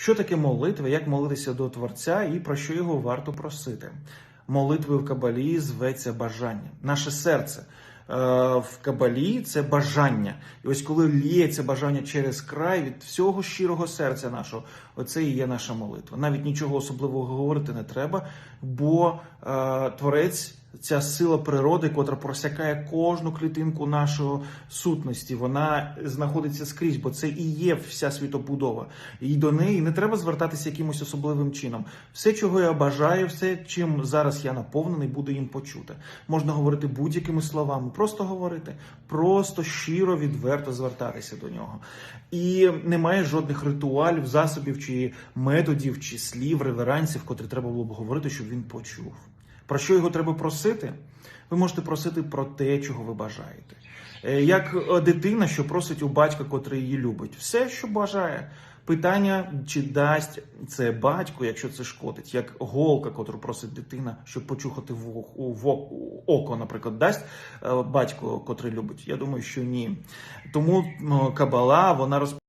Що таке молитва, як молитися до Творця і про що його варто просити? Молитвою в Кабалі зветься бажання. Наше серце е, в Кабалі це бажання. І ось коли ліється бажання через край від всього щирого серця нашого, оце і є наша молитва. Навіть нічого особливого говорити не треба, бо е, Творець. Ця сила природи, котра просякає кожну клітинку нашої сутності, вона знаходиться скрізь, бо це і є вся світобудова. І до неї не треба звертатися якимось особливим чином. Все, чого я бажаю, все, чим зараз я наповнений, буде їм почути. Можна говорити будь-якими словами, просто говорити, просто щиро, відверто звертатися до нього. І немає жодних ритуалів, засобів чи методів, чи слів, реверансів, котрі треба було б говорити, щоб він почув. Про що його треба просити? Ви можете просити про те, чого ви бажаєте. Е, Як е, дитина, що просить у батька, котрий її любить, все, що бажає. Питання, чи дасть це батько, якщо це шкодить, як голка, котру просить дитина, щоб почухати в, око, наприклад, дасть е, батько, котрий любить. Я думаю, що ні. Тому ну, кабала вона розповідає.